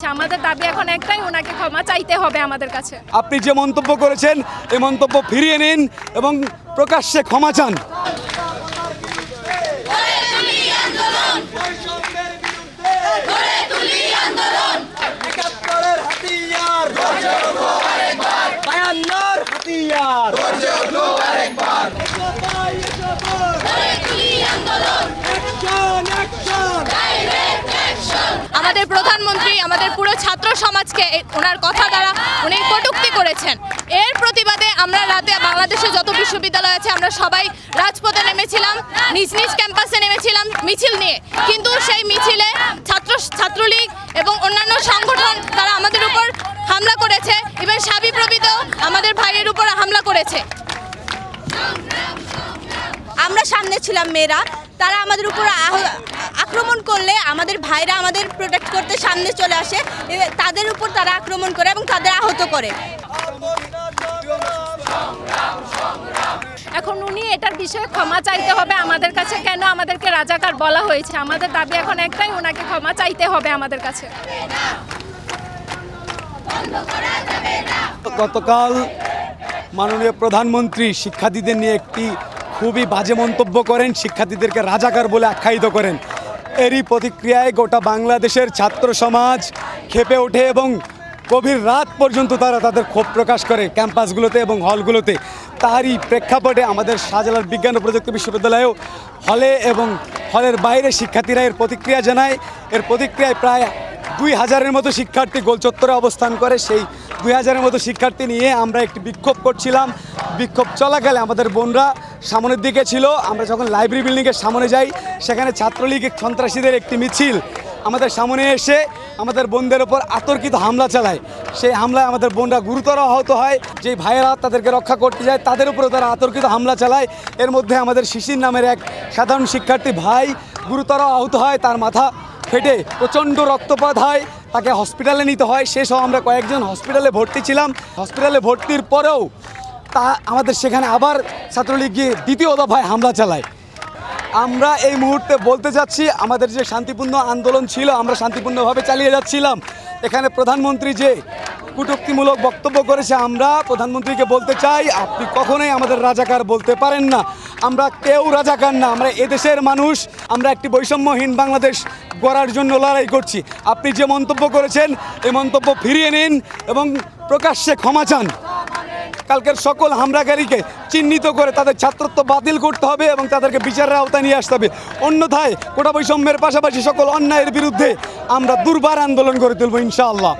আমাদের দাবি এখন একটাই, ওনাকে ক্ষমা চাইতে হবে আমাদের কাছে। আপনি যে মন্তব্য করেছেন এই মন্তব্য ফিরিয়ে নিন এবং প্রকাশ্যে ক্ষমা চান। আমাদের প্রধানমন্ত্রী, আমাদের পুরো ছাত্র সমাজকে ওনার কথা দ্বারা উনি কটুক্তি করেছেন। এর প্রতিবাদে আমরা রাতে বাংলাদেশে যত বিশ্ববিদ্যালয় আছে, আমরা সবাই রাজপথে নেমেছিলাম, নিজ নিজ ক্যাম্পাসে নেমেছিলাম মিছিল নিয়ে। কিন্তু সেই মিছিলে ছাত্র, ছাত্রলীগ এবং অন্যান্য সংগঠন তারা আমাদের উপর হামলা করেছে। ইভেন সাবি প্রবিত আমাদের ভাইয়ের উপর হামলা করেছে। আমরা সামনে ছিলাম মেয়েরা। তারা আমাদের উপর আহ- আক্রমণ করলে আমাদের ভাইরা আমাদের প্রোটেক্ট করতে সামনে চলে আসে। তাদের উপর তারা আক্রমণ করে এবং তাদের আহত করে। এখন উনি এটার বিষয়ে ক্ষমা চাইতে হবে আমাদের কাছে। কেন আমাদেরকে রাজাকার বলা হয়েছে? আমাদের দাবি এখন একটাই ওনাকে ক্ষমা চাইতে হবে আমাদের কাছে। গতকাল মাননীয় প্রধানমন্ত্রী শিক্ষার্থীদের নিয়ে একটি খুবই বাজে মন্তব্য করেন, শিক্ষার্থীদেরকে রাজাকার বলে আখ্যায়িত করেন। এরই প্রতিক্রিয়ায় গোটা বাংলাদেশের ছাত্র সমাজ খেপে ওঠে এবং গভীর রাত পর্যন্ত তারা তাদের ক্ষোভ প্রকাশ করে ক্যাম্পাসগুলোতে এবং হলগুলোতে। তারই প্রেক্ষাপটে আমাদের শাহজালাল বিজ্ঞান ও প্রযুক্তি বিশ্ববিদ্যালয়েও হলে এবং হলের বাইরে শিক্ষার্থীরা এর প্রতিক্রিয়া জানায়। এর প্রতিক্রিয়ায় প্রায় দুই হাজারের মতো শিক্ষার্থী গোলচত্বরে অবস্থান করে। সেই দুই হাজারের মতো শিক্ষার্থী নিয়ে আমরা একটি বিক্ষোভ করছিলাম। বিক্ষোভ চলাকালে আমাদের বোনরা সামনের দিকে ছিল। আমরা যখন লাইব্রেরি বিল্ডিংয়ের সামনে যাই, সেখানে ছাত্রলীগ সন্ত্রাসীদের একটি মিছিল। আমাদের সামনে এসে আমাদের বোনদের ওপর আতর্কিত হামলা চালায়। সেই হামলায় আমাদের বোনরা গুরুতর আহত হয়। যেই ভাইয়েরা তাদেরকে রক্ষা করতে যায়, তাদের উপরে তারা আতর্কিত হামলা চালায়। এর মধ্যে আমাদের শিশির নামের এক সাধারণ শিক্ষার্থী ভাই গুরুতর আহত হয়। তার মাথা ফেটে প্রচণ্ড রক্তপাত হয়। তাকে হসপিটালে নিতে হয়। সেসহ আমরা কয়েকজন হসপিটালে ভর্তি ছিলাম। হসপিটালে ভর্তির পরেও তা আমাদের সেখানে আবার ছাত্রলীগ গিয়ে দ্বিতীয় দফায় হামলা চালায়। আমরা এই মুহূর্তে বলতে যাচ্ছি, আমাদের যে শান্তিপূর্ণ আন্দোলন ছিল, আমরা শান্তিপূর্ণভাবে চালিয়ে যাচ্ছিলাম। এখানে প্রধানমন্ত্রী যে কটূক্তিমূলক বক্তব্য করেছে, আমরা প্রধানমন্ত্রীকে বলতে চাই, আপনি কখনোই আমাদের রাজাকার বলতে পারেন না। আমরা কেউ রাজাকার না, আমরা এদেশের মানুষ, আমরা একটি বৈষম্যহীন বাংলাদেশ গড়ার জন্য লড়াই করছি। আপনি যে মন্তব্য করেছেন, এই মন্তব্য ফিরিয়ে নিন এবং প্রকাশ্যে ক্ষমা চান। কালকের সকল হামলাকারীকে চিহ্নিত করে তাদের ছাত্রত্ব বাতিল করতে হবে এবং তাদেরকে বিচারের আওতায় নিয়ে আসতে হবে। অন্যথায় কোটা বৈষম্যের পাশাপাশি সকল অন্যায়ের বিরুদ্ধে আমরা দুর্বার আন্দোলন করে তুলব ইনশাআল্লাহ।